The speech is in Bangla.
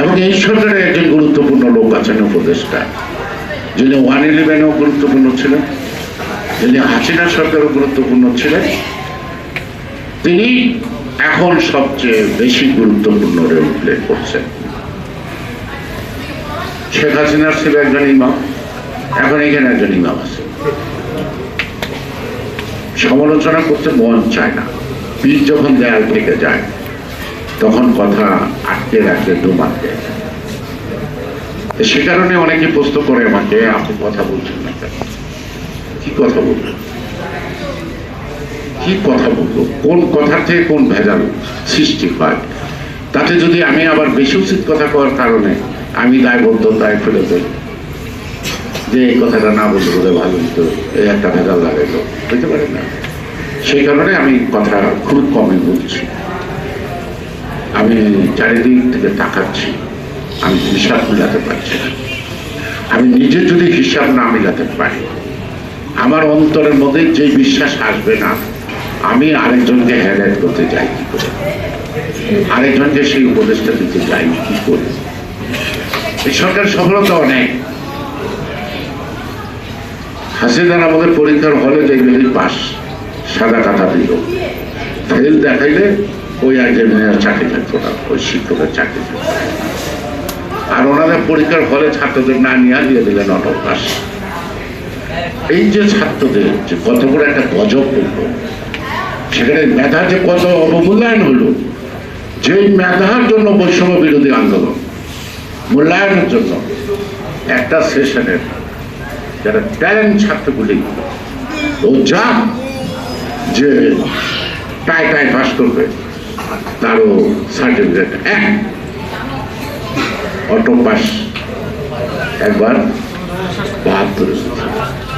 এবং এই সরকারের একজন গুরুত্বপূর্ণ লোক আছেন উপদেষ্টা, যিনি ওয়ান ইলেভেনেও গুরুত্বপূর্ণ ছিলেন, যিনি হাসিনা সরকারও গুরুত্বপূর্ণ ছিলেন, তিনি এখন সবচেয়ে বেশি গুরুত্বপূর্ণ রোল প্লে করছেন। শেখ হাসিনার ছিল একজন ইমাম, এখন এখানে একজন ইমাম আছে। সমালোচনা করতে মন চায় না। পীর যখন দেয়াল থেকে যায় তখন কথা আটকে রাখতে দুমার দেয় সে কারণে অনেকে প্রশ্ন করে আমাকে, আপনি কথা বলছেন না কি কথা বলবেন কি কথা বলব? কোন কথা থেকে কোন ভেজাল সৃষ্টি হয়? তাতে যদি আমি আবার বেশি উচিত কথা করার কারণে আমি দায়বদ্ধতায় ফেলে দেই, যে এই কথাটা না বলতে বলে ভালো হতো এই একটা ভেজাল লাগাইলো বুঝতে পারেন না। সেই কারণে আমি কথা খুব কমই বলছি। আমি চারিদিক থেকে তাকাচ্ছি। আমি হিসাব মিলাতে পারছি না। আমি নিজে যদি হিসাব না মিলাতে পারি, আমার অন্তরের মধ্যে যে বিশ্বাস আসবে না, আমি আরেকজনকে হেদায়ত করতে যাই কি করে? আরেকজনকে সেই উপদেশটা দিতে যাই কি করে? এই সরকার সফলতা অনেক। হাসিনার আমাদের পরীক্ষার হলে দেখলেই পাস, সাদা কাটা দিল। ফেল দেখাইলে ওই একজনের চাকরি থাকতো না, ওই শিক্ষকের চাকরি থাকতো। আর ওনাদের পরীক্ষার হলে ছাত্রদের না নিয়ে দিয়ে দিলেন অটো পাস এই যে ছাত্রদের যে কত বড় একটা গজব করল সেখানে মেধা যে কত অবমূল্যায়ন হলো, যে মেধার জন্য বৈষম্য বিরোধী আন্দোলন, মূল্যায়নের জন্য একটা সেশনের যারা ট্যালেন্ট ছাত্রগুলি ও যা যে টাই টাই পাস করবে তারও সার্টিফিকেট এক। অটো পাস একবার বাহাত্তর